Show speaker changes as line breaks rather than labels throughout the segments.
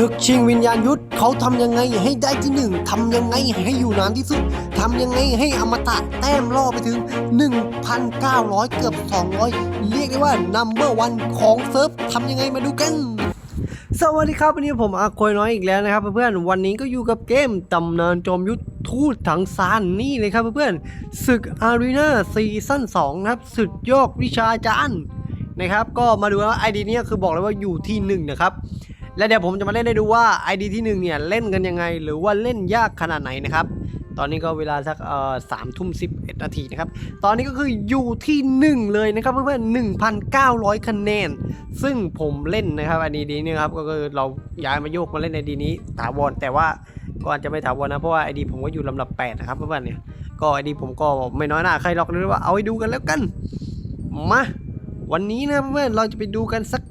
ศึกชิงวิญญาณยุทธเขาทำยังไงให้ได้ที่หนึ่งทำยังไงให้อยู่นานที่สุดทำยังไงให้อมตะแต้มล่อไปถึง 1,900 เกือบ 200 เรียกได้ว่านัมเบอร์วันของเซิร์ฟทำยังไงมาดูกัน สวัสดีครับ วันนี้ผมอาโคยน้อยอีกแล้วนะครับเพื่อนๆวันนี้ก็อยู่กับเกมตำนานจอมยุทธทูตถังซานนี่เลยครับเพื่อนๆศึกอารีนาซีซั่น2นะครับสุดยอดวิชาจารย์นะครับ ก็มาดูว่าไอดีนี้คือบอกเลยว่าอยู่ที่หนึ่งนะครับ และเดี๋ยวผมจะมาเล่นให้ดูว่า ID ที่หนึ่งเนี่ย เล่นกันยังไง หรือว่าเล่นยากขนาดไหนนะครับ ตอนนี้ก็เวลาสักเอ่อสามทุ่มสิบเอ็ดนาทีนะครับ ตอนนี้ก็คืออยู่ที่หนึ่งเลยนะครับ เพื่อนๆหนึ่งพันเก้าร้อยคะแนน ซึ่งผมเล่นนะครับอันดีนี้นะครับก็คือเราย้ายมาโยกมาเล่นในดีนี้ถาวรแต่ว่าก็อาจจะไม่ถาวรนะเพราะว่าไอดีผมก็อยู่ลำดับแปดนะครับเพื่อนๆเนี่ยก็ไอดีผมก็ไม่น้อยหน้าใครหรอกเลยว่าเอาให้ดูกันแล้วกันมาวันนี้นะเพื่อนๆเราจะไปดูกันสัก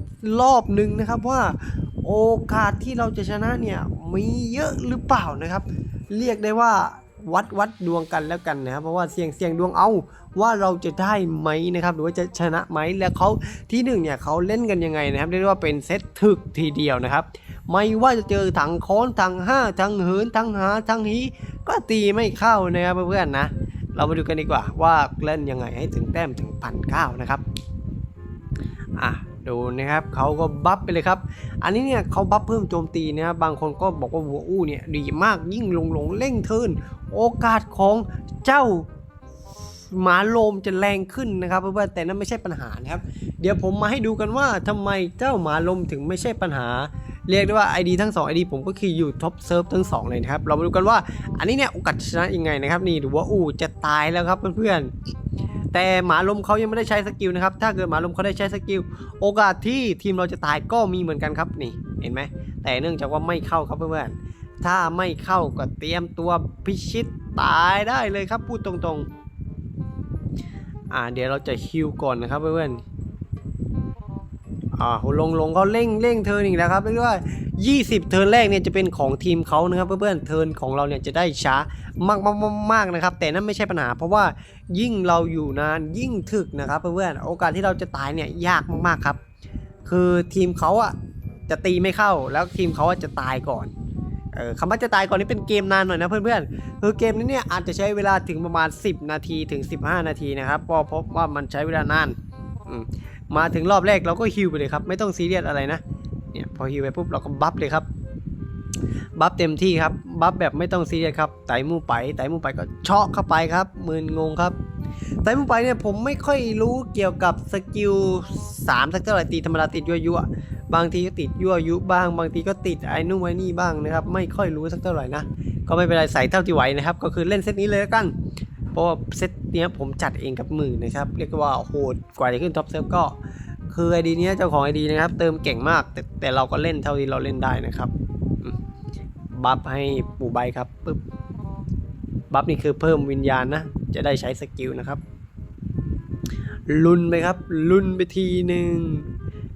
รอบหนึ่งนะครับว่า โอกาสที่เราจะชนะเนี่ยมีเยอะหรือเปล่านะครับ เรียกได้ว่าวัดวัดดวงกันแล้วกันนะครับเพราะว่าเสี่ยงเสี่ยงดวงเอาว่าเราจะได้ไหมนะครับ หรือว่าจะชนะไหมแล้วเขาที่หนึ่งเนี่ยเขาเล่นกันยังไงนะครับเรียกว่าเป็นเซตถึกทีเดียวนะครับ ไม่ว่าจะเจอถังค้อนถังห้าถังเหินถังหาถังฮีก็ตีไม่เข้านะครับเพื่อนๆนะ เรามาดูกันดีกว่าว่าเล่นยังไงให้ถึงแต้มถึงพันเก้านะครับอะ ดูนะครับเขาก็บัฟไปเลยครับ อันนี้เนี่ยเขาบัฟเพิ่มโจมตีนะครับบางคนก็บอกว่าหัวอู้เนี่ยดีมากยิ่งลงลงเร่งเทิร์นโอกาสของเจ้าหมาโลมจะแรงขึ้นนะครับเพื่อนๆแต่นั่นไม่ใช่ปัญหานะครับ เดี๋ยวผมมาให้ดูกันว่าทำไมเจ้าหมาลมถึงไม่ใช่ปัญหา เรียกได้ว่า ID ทั้ง2 ID ผมก็คืออยู่ท็อปเซิร์ฟทั้ง 2 เลยนะครับ เรามาดูกันว่าอันนี้เนี่ยโอกาสชนะยังไงนะครับ นี่ดูว่าอู้จะตายแล้วครับเพื่อนๆ แต่หมาลมเขายังไม่ได้ใช้สกิลนะครับ ถ้าเกิดหมาลมเขาได้ใช้สกิล โอกาสที่ทีมเราจะตายก็มีเหมือนกันครับนี่เห็นไหม แต่เนื่องจากว่าไม่เข้าครับเพื่อนๆ ถ้าไม่เข้าก็เตรียมตัวพิชิตตายได้เลยครับพูดตรงๆ อ่าเดี๋ยวเราจะฮิวก่อนนะครับเพื่อนๆ อ่าลงลงเขาเร่งเร่งเทิร์นอีกแล้วครับเรียกว่า 20 เทิร์นแรกเนี่ยจะเป็นของทีมเขานะครับเพื่อนๆเทิร์นของเราเนี่ยจะได้ช้ามากมากๆมากๆนะครับ แต่นั่นไม่ใช่ปัญหา เพราะว่ายิ่งเราอยู่นานยิ่งถึกนะครับเพื่อนๆโอกาสที่เราจะตายเนี่ยยากมากๆครับ คือทีมเขาอะจะตีไม่เข้าแล้วทีมเขาอะจะตายก่อนเออคำว่าจะตายก่อนนี่เป็นเกมนานหน่อยนะเพื่อนๆคือเกมนี้เนี่ยอาจจะใช้เวลาถึงประมาณ 10 นาทีถึง 15 นาทีนะครับเพราะพบว่ามันใช้เวลานานอื มาถึงรอบแรกเราก็ฮิวไปเลยครับ ไม่ต้องซีเรียสอะไรนะ เนี่ยพอฮิวไปปุ๊บเราก็บัฟเลยครับ บัฟเต็มที่ครับ บัฟแบบไม่ต้องซีเรียสครับ ไต่หมูไป ไต่หมูไปก็เชาะเข้าไปครับมืนงงครับ ไต่หมูไปเนี่ยผมไม่ค่อยรู้เกี่ยวกับสกิล3สักเท่าไหร่ตีธรรมดาติดยั่วยุบางทีก็ติดยั่วยุบ้าง บางทีก็ติดไอ้นู่นไอ้นี่บ้างนะครับ ไม่ค่อยรู้สักเท่าไหร่นะ ก็ไม่เป็นไรใส่เท่าที่ไหวนะครับ ก็คือเล่นเซตนี้เลยแล้วกัน เพราะว่าเซตเนี้ยผมจัดเองกับมือนะครับเรียกว่าโหดกว่าจะขึ้นท็อปเซิร์ฟก็คือไอดีเนี้ยเจ้าของไอดีนะครับ เติมเก่งมาก แต่แต่เราก็เล่นเท่าที่เราเล่นได้นะครับบัฟให้ปู่ใบครับปึ๊บบัฟนี่คือเพิ่มวิญญาณนะ จะได้ใช้สกิลนะครับ ลุนไปครับ ลุนไปทีหนึ่ง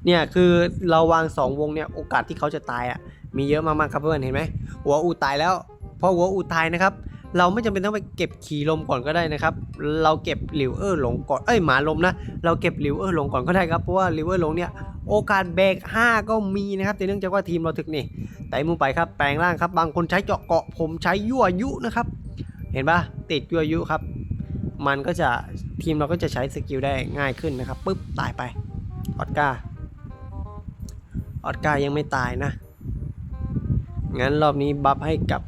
เนี่ยคือเราวางสองวงเนี่ยโอกาสที่เขาจะตายอะมีเยอะมากๆครับเพื่อนเห็นไหมหัวอูตายแล้วพอหัวอูตายนะครับ เราไม่จำเป็นต้องไปเก็บขี่ลมก่อนก็ได้นะครับ เราเก็บหลิวเออร์หลงก่อนเอ้ยหมาลมนะ เราเก็บหลิวเออร์หลงก่อนก็ได้ครับเพราะว่าหลิวเออร์หลงเนี่ยโอกาสเบรก5 ก็มีนะครับแต่เนื่องจากว่าทีมเราถึกนี่ไต่มือไปครับแปลงร่างครับ บางคนใช้เจาะเกาะผมใช้ยั่วยุนะครับ เห็นปะติดยั่วยุครับ มันก็จะทีมเราก็จะใช้สกิลได้ง่ายขึ้นนะครับปุ๊บตายไปออสการ์ออสการ์ยังไม่ตายนะงั้นรอบนี้บัฟให้กับ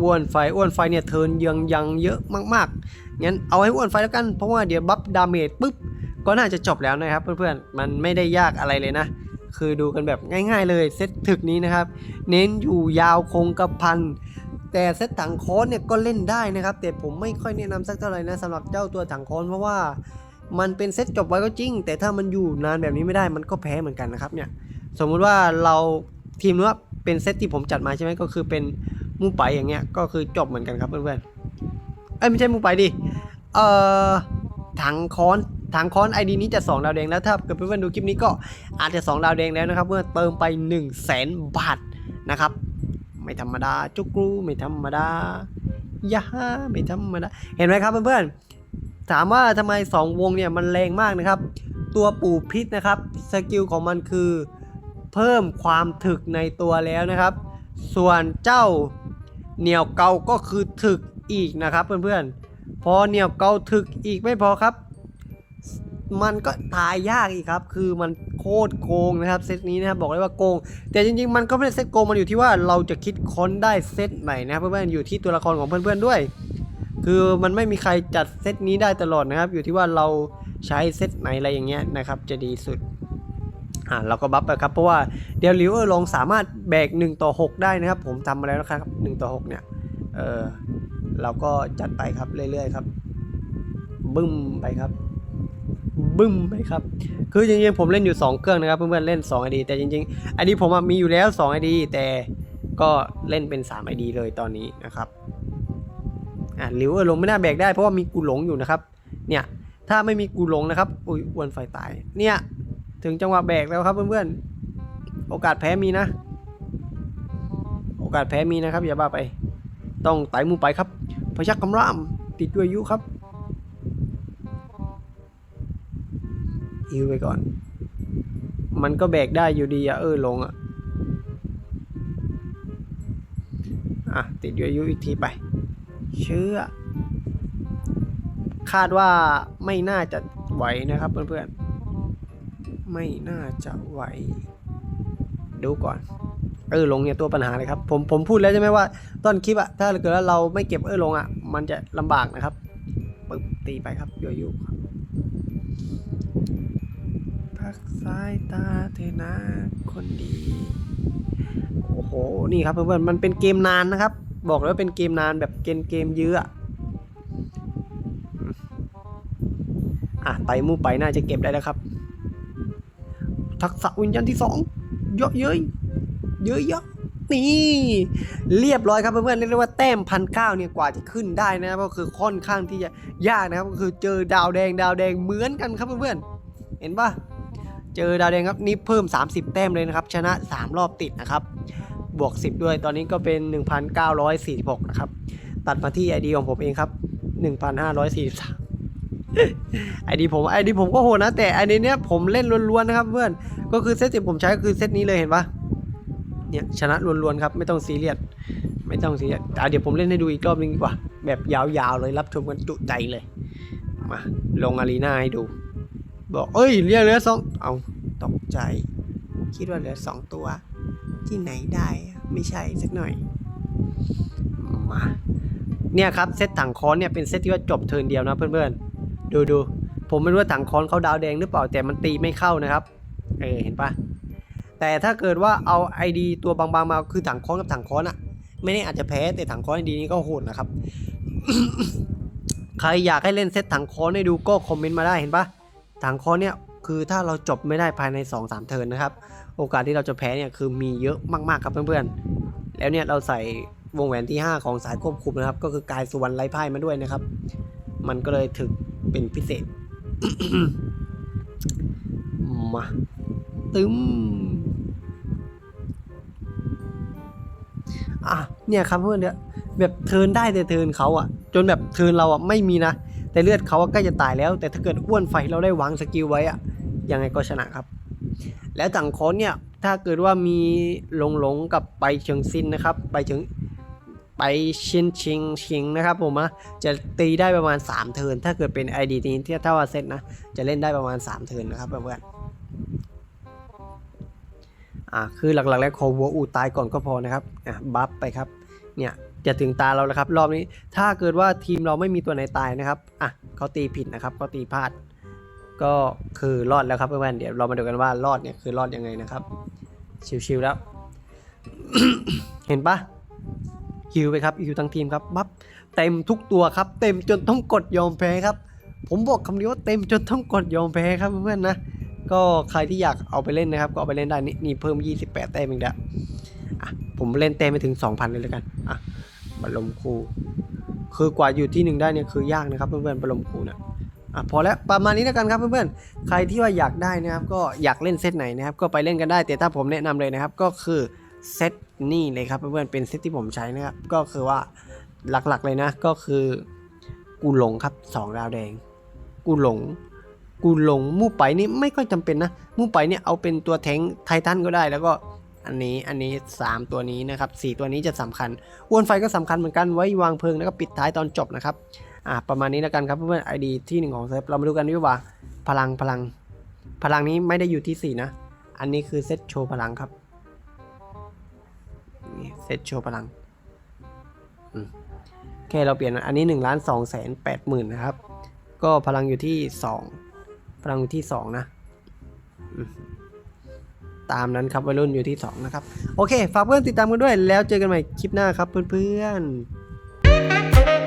อ้วนไฟอ้วนไฟเนี่ยเทินยังยังเยอะมากๆงั้นเอาให้อ้วนไฟแล้วกันเพราะว่าเดี๋ยวบัฟดาเมจปุ๊บก็น่าจะจบแล้วนะครับเพื่อนๆมันไม่ได้ยากอะไรเลยนะ คือดูกันแบบง่าย ๆ เลยเซตถึกนี้นะครับ เน้นอยู่ยาวคงกระพันแต่เซตถังค้นเนี่ยก็เล่นได้นะครับ แต่ผมไม่ค่อยแนะนำสักเท่าไหร่นะสำหรับเจ้าตัวถังค้นเพราะว่ามันเป็นเซตจบไว้ก็จริง แต่ถ้ามันอยู่นานแบบนี้ไม่ได้มันก็แพ้เหมือนกันนะครับเนี่ยสมมุติว่าเราทีมนู้นเป็นเซตที่ผมจัดมาใช่ไหมก็คือเป็น มูไปอย่างเงี้ยก็คือจบเหมือนกันครับเพื่อนๆเอ้ยไม่ใช่มูไปดิเอ่อถังค้อนถังค้อนไอดีนี้จะ2ดาวแดงแล้วถ้าเกิดเพื่อนๆดูคลิปนี้ก็อาจจะ 2 ดาวแดงแล้วนะครับเมื่อนเติมไป 1 0 0 0 0แสนบาทนะครับไม่ธรรมดาจุกรูไม่ธรรมดายาไม่ธรรมดาเห็นไหมครับเพื่อนๆถามว่าทำไม 2 วงเนี่ยมันแรงมากนะครับ ตัวปู่พิษนะครับสกิลของมันคือเพิ่มความถึกในตัวแล้วนะครับ ส่วนเจ้า เหนียวเกาก็คือถึกอีกนะครับเพื่อนๆ พอเหนียวเกาถึกอีกไม่พอครับ มันก็ตายยากอีกครับ คือมันโคตรโกงนะครับเซตนี้นะครับบอกเลยว่าโกง แต่จริงๆ มันก็ไม่ได้เซตโกงมันอยู่ที่ว่าเราจะคิดค้นได้เซตไหนนะครับเพื่อนๆอยู่ที่ตัวละครของเพื่อนๆด้วย คือมันไม่มีใครจัดเซตนี้ได้ตลอดนะครับ อยู่ที่ว่าเราใช้เซตไหนอะไรอย่างเงี้ยนะครับ จะดีสุด อ่าเราก็บัฟไปครับเพราะว่าเดียวลิวเออร์ลงสามารถแบก1ต่อ6 ได้นะครับ ผมทำมาแล้วนะครับ1ต่อ6เนี่ยเออเราก็จัดไปครับเรื่อยๆครับ บึ้มไปครับบึ้มไปครับ คือจริงๆผมเล่นอยู่ 2 เครื่องนะครับ เพื่อนๆเล่น2 ID แต่จริงๆ ID ผมมีอยู่แล้ว 2 ID แต่ก็เล่นเป็น 3 ID เลยตอนนี้นะครับ อะหลิวเออลงไม่น่าแบกได้เพราะว่ามีกูหลงอยู่นะครับ เนี่ย ถ้าไม่มีกูหลงนะครับ อุ้ยอ้วนไฟตาย เนี่ย ถึงจังหวะแบกแล้วครับเพื่อนๆ โอกาสแพ้มีนะ โอกาสแพ้มีนะครับ อย่าบ้าไป ต้องไต่มือไปครับ พยักคำราม ติดด้วยยุครับฮิวไปก่อน มันก็แบกได้อยู่ดีอะเออลงอะอะ ติดด้วยยุอีกทีไป เชื่อ คาดว่าไม่น่าจะไหวนะครับเพื่อนๆ ไม่น่าจะไหว ดูก่อน เออลงเนี่ยตัวปัญหาเลยครับ ผมผมพูดแล้วใช่ไหมว่าต้นคลิปอะถ้าเกิดว่าเราไม่เก็บเออลงอะมันจะลำบากนะครับปึ๊บตีไปครับยั่วยุครับพักสายตาเธอนะคนดี โอ้โห นี่ครับเพื่อนๆมันเป็นเกมนานนะครับ บอกเลยว่าเป็นเกมนานแบบเกมเกมเยอะอะอะไต่มูไปน่าจะเก็บได้แล้วครับ ทักษะวิญญาณที่สองเยอะเย้ยเยอะเยอะนี่เรียบร้อยครับเพื่อนๆเรียกได้ว่าแต้มพันเก้าเนี่ยกว่าจะขึ้นได้นะครับก็คือค่อนข้างที่จะยากนะครับก็คือเจอดาวแดงดาวแดงเหมือนกันครับเพื่อนๆเห็นปะเจอดาวแดงครับนี่เพิ่ม 30 แต้มเลยนะครับชนะ 3 รอบติดนะครับบวก 10 ด้วยตอนนี้ก็เป็น 1,946 นะครับ ตัดมาที่ ID ของผมเองครับ 1,543 ไอดีผมไอดีผมก็โหดนะ แต่ไอดีเนี้ยผมเล่นล้วนๆนะครับเพื่อนก็คือเซตที่ผมใช้ก็คือเซตนี้เลยเห็นปะเนี่ยชนะล้วนๆครับไม่ต้องซีเรียสไม่ต้องซีเรียสอ่เดี๋ยวผมเล่นให้ดูอีกรอบนึงดีกว่า แบบยาวๆเลยรับชมกันจุใจเลยมาลงอารีนาให้ดู บอกเอ้ยเรียกเหลือสองเอาตกใจ คิดว่าเหลือสองตัว ที่ไหนได้ไม่ใช่สักหน่อยมาเนี่ยครับเซตถังคอนเนี่ยเป็นเซตที่ว่าจบเทิร์นเดียวนะเพื่อนๆ ดูดูผมไม่รู้ว่าถังคอนเขาดาวแดงหรือเปล่าแต่มันตีไม่เข้านะครับเออเห็นปะแต่ถ้าเกิดว่าเอา ID ตัวบางๆมาคือถังคอนกับถังคอนอะไม่ได้อาจจะแพ้แต่ถังคอนดีนี้ก็โหดนะครับ ใครอยากให้เล่นเซตถังคอนให้ดูก็คอมเมนต์มาได้เห็นปะถังคอนเนี่ยคือถ้าเราจบไม่ได้ภายใน 2-3 เทิร์นนะครับ โอกาสที่เราจะแพ้เนี่ยคือมีเยอะมากๆครับเพื่อนๆ แล้วเนี่ยเราใส่วงแหวนที่ 5 ของสายควบคุมนะครับ ก็คือกายสุวรรณไร้พ่ายมาด้วยนะครับ มันก็เลยถึก เป็นพิเศษ มาตึมอะเนี่ยครับเพื่อนเนี่ยแบบเทินได้แต่เทินเขาอะ จนแบบเทินเราอะไม่มีนะ แต่เลือดเขาอะใกล้จะตายแล้ว แต่ถ้าเกิดอ้วนไฟเราได้วางสกิลไว้อะยังไงก็ชนะครับ แล้วถังคอนเนี่ยถ้าเกิดว่ามีหลงหลงๆกับไปเชิงซินนะครับ ไปถึง ไปชินชิงชิงนะครับผมอะจะตีได้ประมาณ 3 เทิร์นถ้าเกิดเป็น ID นี้ที่ถ้าว่าเซตนะจะเล่นได้ประมาณ 3 เทิร์นนะครับเพื่อนอะคือหลักๆแล้วขอวัวอูตายก่อนก็พอนะครับอะบัฟไปครับเนี่ยจะถึงตาเราแล้วครับ รอบนี้ถ้าเกิดว่าทีมเราไม่มีตัวไหนตายนะครับอะเขาตีผิดนะครับเขาตีพลาด ก็คือรอดแล้วครับเพื่อนๆเดี๋ยวเรามาดูกันว่ารอดเนี่ยคือรอดยังไงนะครับ ชิวๆแล้ว เห็นปะ ฮิวไปครับฮิวทั้งทีมครับบัฟเต็มทุกตัวครับ เต็มจนต้องกดยอมแพ้ครับ ผมบอกคำนี้ว่าเต็มจนต้องกดยอมแพ้ครับเพื่อนๆนะก็ใครที่อยากเอาไปเล่นนะครับ ก็เอาไปเล่นได้นี่นี่เพิ่ม 28 แต้มอีกแล้วอะผมเล่นแต้มไปถึง 2,000 เลยแล้วกันอะบอลลมครูคือกว่าอยู่ที่หนึ่งได้เนี่ยคือยากนะครับเพื่อนๆบอลลมครูเนี่ยอะพอแล้วประมาณนี้แล้วกันครับเพื่อนๆใครที่ว่าอยากได้นะครับ ก็อยากเล่นเซตไหนนะครับ ก็ไปเล่นกันได้แต่ถ้าผมแนะนำเลยนะครับ ก็คือ เซตนี่เลยครับเพื่อนๆเป็นเซตที่ผมใช้นะครับ ก็คือว่าหลักๆเลยนะ ก็คือกูหลงครับสองดาวแดง กูหลง กูหลงมู่ไปนี่ไม่ค่อยจำเป็นนะ มู่ไปเนี่ยเอาเป็นตัวแทงไททันก็ได้แล้วก็อันนี้อันนี้ 3 ตัวนี้นะครับ 4 ตัวนี้จะสำคัญอ้วนไฟก็สำคัญเหมือนกันไว้วางเพลิงแล้วก็ปิดท้ายตอนจบนะครับอ่าประมาณนี้แล้วกันครับเพื่อนๆไอดีที่หนึ่งของเซิร์ฟเรามาดูกันดีกว่าพลังพลัง พลังนี้ไม่ได้อยู่ที่ 4 นะ อันนี้คือเซตโชว์พลังครับ ซตโชว์พลังโอเคเราเปลี่ยนอันนี้1ล้าน2แสน8หมื่นนะครับ ก็พลังอยู่ที่ 2 พลังอยู่ที่ 2 นะตามนั้นครับวัยรุ่นอยู่ที่ 2 นะครับ โอเค ฝากเพื่อนติดตามกันด้วย แล้วเจอกันใหม่คลิปหน้าครับเพื่อนๆ